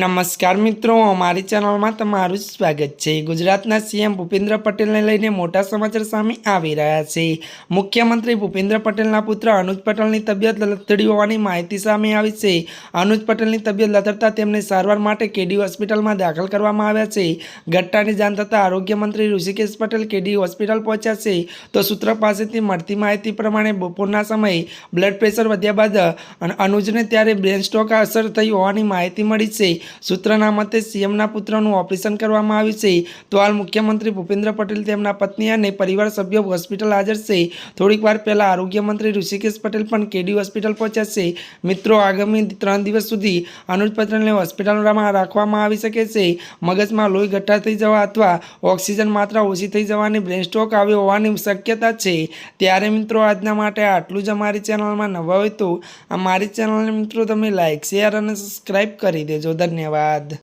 નમસ્કાર મિત્રો, અમારી ચેનલમાં તમારું સ્વાગત છે. ગુજરાતના સીએમ ભૂપેન્દ્ર પટેલને લઈને મોટા સમાચાર સામે આવી રહ્યા છે. મુખ્યમંત્રી ભૂપેન્દ્ર પટેલના પુત્ર અનુજ પટેલની તબિયત લથડી હોવાની માહિતી સામે આવી છે. અનુજ પટેલની તબિયત લથડતા તેમને સારવાર માટે કેડી હોસ્પિટલમાં દાખલ કરવામાં આવ્યા છે. ઘટનાની જાણ થતાં આરોગ્ય મંત્રી ઋષિકેશ પટેલ કેડી હોસ્પિટલ પહોંચ્યા છે. તો સૂત્ર પાસેથી મળતી માહિતી પ્રમાણે બપોરના સમયે બ્લડ પ્રેશર વધ્યા બાદ અન- અનુજને ત્યારે બ્રેન સ્ટ્રોક અસર થઈ હોવાની માહિતી મળી છે. સૂત્રના મતે સીએમના પુત્રનું ઓપરેશન કરવામાં આવ્યું છે. તો હાલ મુખ્યમંત્રી ભૂપેન્દ્ર પટેલ તેમના પત્ની અને પરિવાર સભ્યો હોસ્પિટલ હાજર છે. થોડીક વાર પહેલાં આરોગ્ય મંત્રી ઋષિકેશ પટેલ પણ કેડી હોસ્પિટલ પહોંચ્યા છે. મિત્રો, આગામી ત્રણ દિવસ સુધી અનુજ પટેલને હોસ્પિટલમાં રાખવામાં આવી શકે છે. મગજમાં લોહી ગઠ્ઠા થઈ જવા અથવા ઓક્સિજન માત્રા ઓછી થઈ જવાની બ્રેન સ્ટ્રોક આવ્યો હોવાની શક્યતા છે. ત્યારે મિત્રો, આજના માટે આટલું જ અમારી ચેનલમાં નવા હોય તો અમારી ચેનલને મિત્રો, તમે લાઇક શેર અને સબસ્ક્રાઈબ કરી દેજો. ધન્યવાદ.